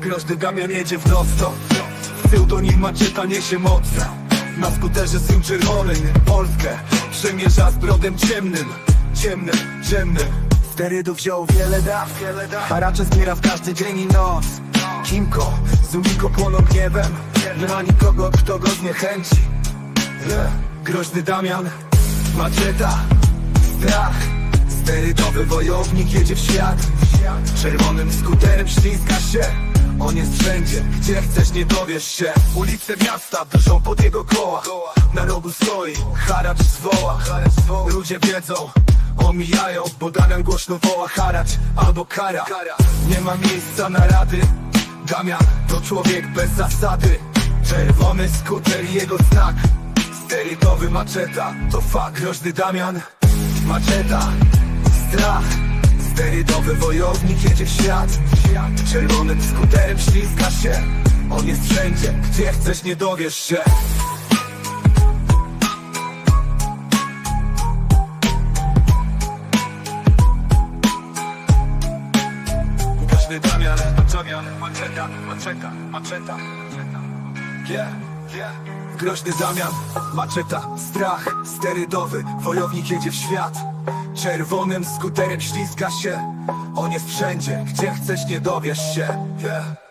Groźny Damian jedzie w prosto Pseudonim maczeta niesie moc Na skuterze syn czerwony Polskę. Przemierza z brodem ciemnym. Ciemnym, ciemnym Sterydów wziął wiele daw Haracze zbiera w każdy dzień i noc. Kimko, Zumiko płoną gniewem. Nie ma nikogo, kto go zniechęci. Groźny Damian. Maczeta Strach Sterydowy wojownik jedzie w świat. Czerwonym skuterem ślizga się. On jest wszędzie, gdzie chcesz nie dowiesz się. Ulice miasta drżą pod jego koła. Na rogu stoi, haracz zwoła. Ludzie wiedzą, omijają Bo Damian głośno woła haracz albo kara. Nie ma miejsca na rady. Damian to człowiek bez zasady. Czerwony skuter jego znak. Sterydowy maczeta To fakt, groźny Damian Maczeta, strach. Sterydowy wojownik jedzie w świat. Czerwonym skuterem ślizga się. On jest wszędzie, gdzie chcesz nie dowiesz się. Groźny Damian, Damian, maczeta, maczeta, maczeta, maczeta. Yeah, yeah. Groźny Damian, maczeta, strach, sterydowy, wojownik jedzie w świat Czerwonym skuterem ślizga się On jest wszędzie, gdzie chcesz nie dowiesz się yeah.